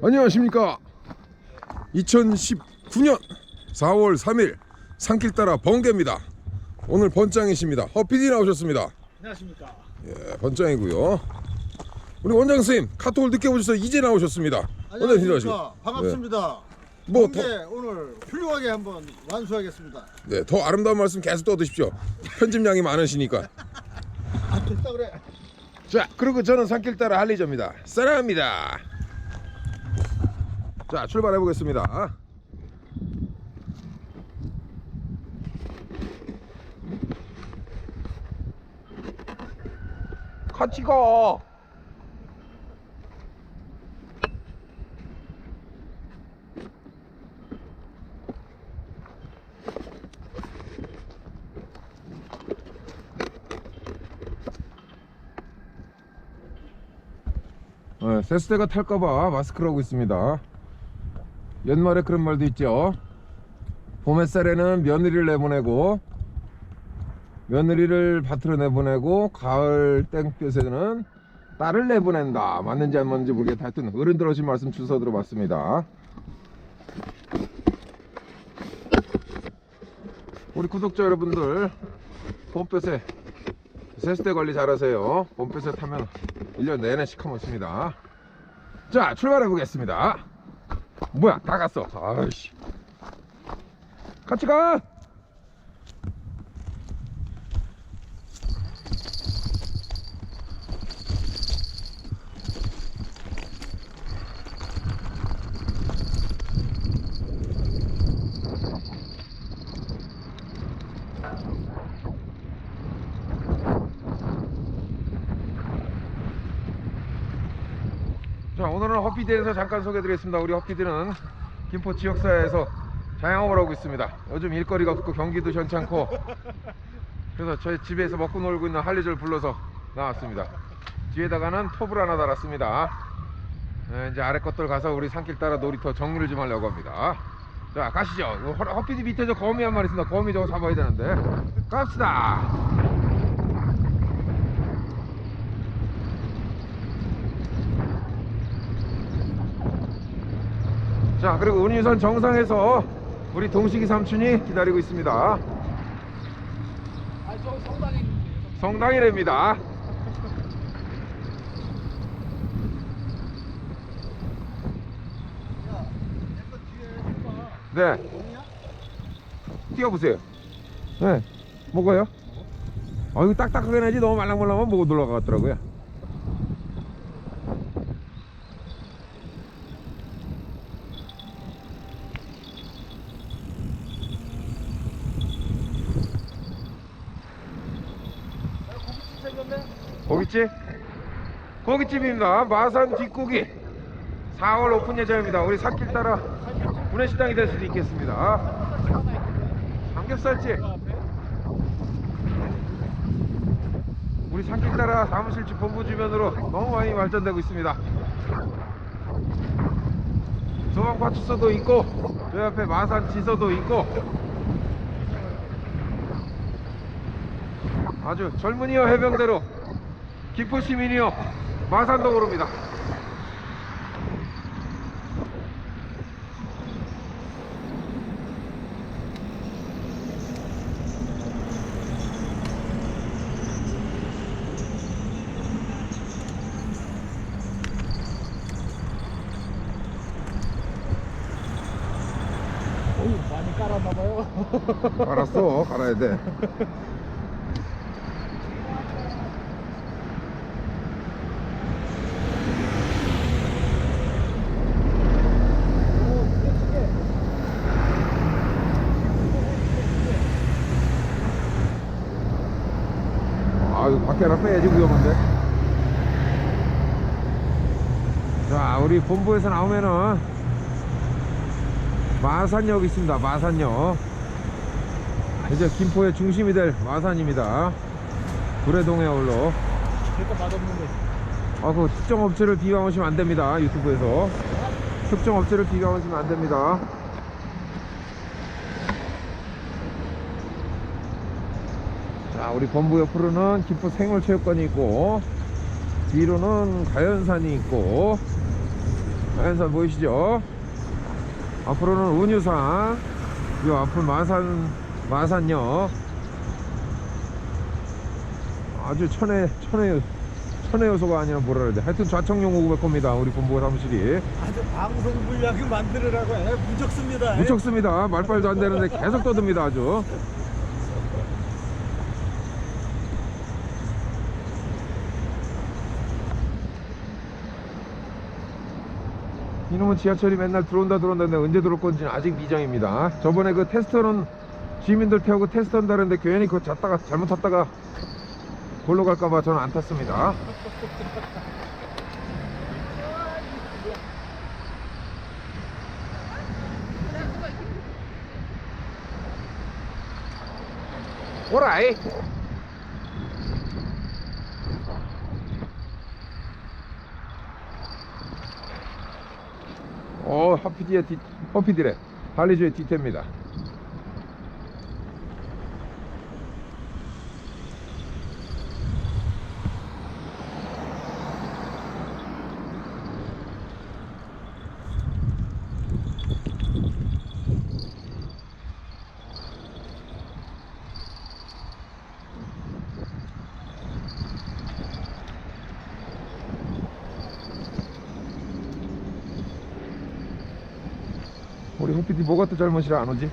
안녕하십니까. 2019년 4월 3일 산길 따라 번개입니다. 오늘 번장이십니다. 허피디 나오셨습니다. 안녕하십니까. 예, 번장이고요. 우리 원장 선생님 카톡을 늦게 보셔서 이제 나오셨습니다. 안녕하십니까. 반갑습니다. 뭐 번개 더, 오늘 훌륭하게 한번 완수하겠습니다. 네, 더 아름다운 말씀 계속 떠드십시오. 편집량이 많으시니까. 아, 됐다 그래. 자 그리고 저는 산길 따라 할리저입니다. 사랑합니다 자 출발해 보겠습니다 같이 가 네, 세스대가 탈까봐 마스크를 하고 있습니다. 옛말에 그런 말도 있죠. 봄 햇살에는 며느리를 내보내고 며느리를 밭으로 내보내고 가을 땡볕에는 딸을 내보낸다. 맞는지 안 맞는지 모르겠다. 하여튼 어른들 하신 말씀 주워 들어봤습니다. 우리 구독자 여러분들 봄볕에 세스대 관리 잘하세요. 봄볕에 타면 1년 내내 시커멓습니다. 자, 출발해 보겠습니다. 뭐야, 다 갔어. 아이씨. 같이 가! 자 오늘은 허피디에서 잠깐 소개드리겠습니다. 우리 허피디는 김포 지역사회에서 자영업을 하고 있습니다. 요즘 일거리가 없고 경기도 현찮고 그래서 저희 집에서 먹고 놀고 있는 할리를 불러서 나왔습니다. 뒤에다가는 톱을 하나 달았습니다. 네, 이제 아래 것들 가서 우리 산길 따라 놀이터 정리를 좀 하려고 합니다. 자 가시죠. 허- 허피디 밑에 저 거미 한 마리 있습니다. 거미 저거 잡아야 되는데. 갑시다 자 그리고 운유선 정상에서 우리 동식이 삼촌이 기다리고 있습니다. 성당이랍니다. 네? 뛰어보세요. 네. 먹어요? 아 이거 딱딱하게 내지 너무 말랑말랑하면 못 올라가더라고요 고깃집 생겼네. 고깃집? 고깃집입니다. 마산 뒷고기. 4월 오픈 예정입니다. 우리 산길 따라 구내식당이 될 수도 있겠습니다. 삼겹살집. 우리 산길 따라 사무실집 본부 주변으로 너무 많이 발전되고 있습니다. 소방파출소도 있고 저 옆에 마산 지서도 있고 아주 젊은이여 해병대로 기포 시민이여 마산동 으로입니다 어우, 많이 깔았나 봐요. 알았어 갈아야 돼 밖에 하나 빼야지 위험한데 자 우리 본부에서 나오면은 마산역 있습니다 마산역 이제 김포의 중심이 될 마산입니다 구례동에 올러 내거 맛없는데. 아, 그 특정 업체를 비방하시면 안 됩니다. 유튜브에서. 특정 업체를 비방하시면 안 됩니다. 자, 우리 본부 옆으로는 김포 생활체육관이 있고, 뒤로는 가연산이 있고, 자연산 보이시죠? 앞으로는 운유산, 요 앞은 마산, 마산역. 아주 천혜, 천혜, 천혜 요소가 아니라 뭐라 그래야 돼. 하여튼 좌청용 오구백 겁니다. 우리 본부 사무실이. 아주 방송 분량이 만들으라고 해. 무적습니다. 무척습니다. 말빨도 안 되는데 계속 떠듭니다. 아주. 이놈은 지하철이 맨날 들어온다 들어온다 근데 언제 들어올 건지는 아직 미정입니다. 저번에 그 테스터는 시민들 태우고 테스트 한다는데 괜히 그거 잤다가 잘못 탔다가 골로 갈까봐 저는 안 탔습니다. 오라이. 어, 하피디의 뒤, 허피디래. 할리주의 뒤태입니다. 우리 허피디 뭐가 또 잘못이라 안 오지?